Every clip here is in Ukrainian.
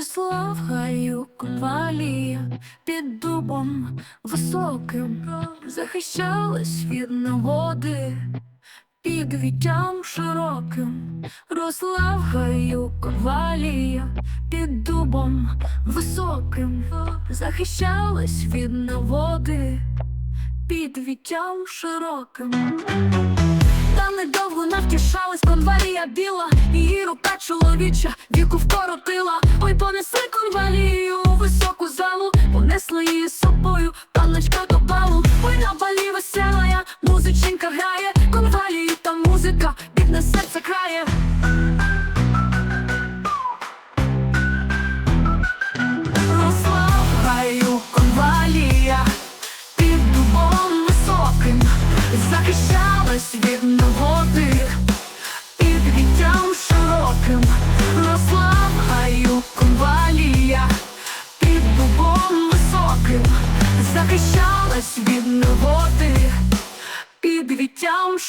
Росла в гаю конвалія під дубом високим, захищалась від негоди під віттям широким, росла в гаю конвалія під дубом високим, захищалась від негоди під віттям широким. Та недовго навтішалась конвалія біла, її рука чоловіча віку вкоротила. Понесли конвалію у високу залу, понесли її з собою, паличка до балу. Ой, на балі весела, музиченька грає, конвалію та музика, бідне серце крає.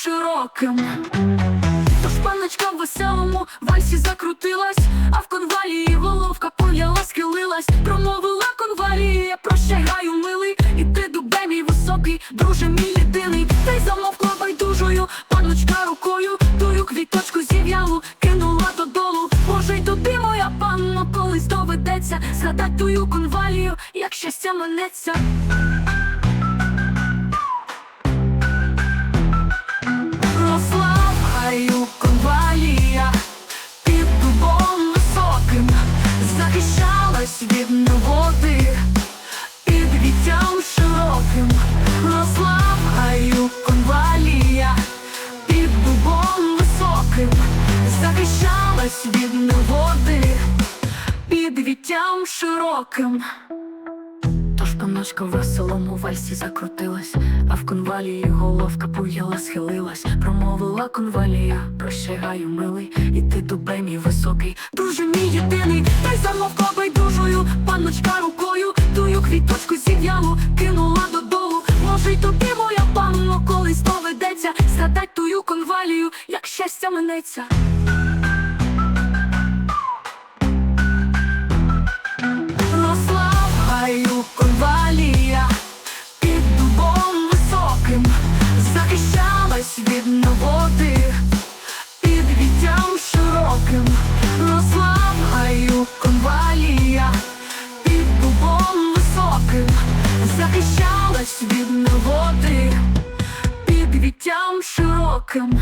Широким. Тож паночка в веселому вальсі закрутилась, а в конвалії головка поняла, схилилась, промовила конвалія, прощай гаю милий, і ти дубе мій високий, друже мій єдиний, та й замовкла байдужою, паночка рукою, тую квіточку зів'ялу, кинула додолу. Може, й тобі, моя панно, колись доведеться, згадать тую конвалію, як щастя минеться. Захищалась від негоди під віттям широким, росла в гаю конвалія під дубом високим, захищалась від негоди під віттям широким. Тож в веселому вальсі закрутилась, а в конвалії головка буяла, схилилась, промовила конвалія, прощай гаю милий, і ти дубе мій високий, друже мій єдиний, та й замовкла байдужою, панночка рукою, тую квіточку зів'ялу, кинула додолу. Може, й тобі, моя панно, колись доведеться, згадать тую конвалію, як щастя минеться. років захищалась від неводи під віттям широким.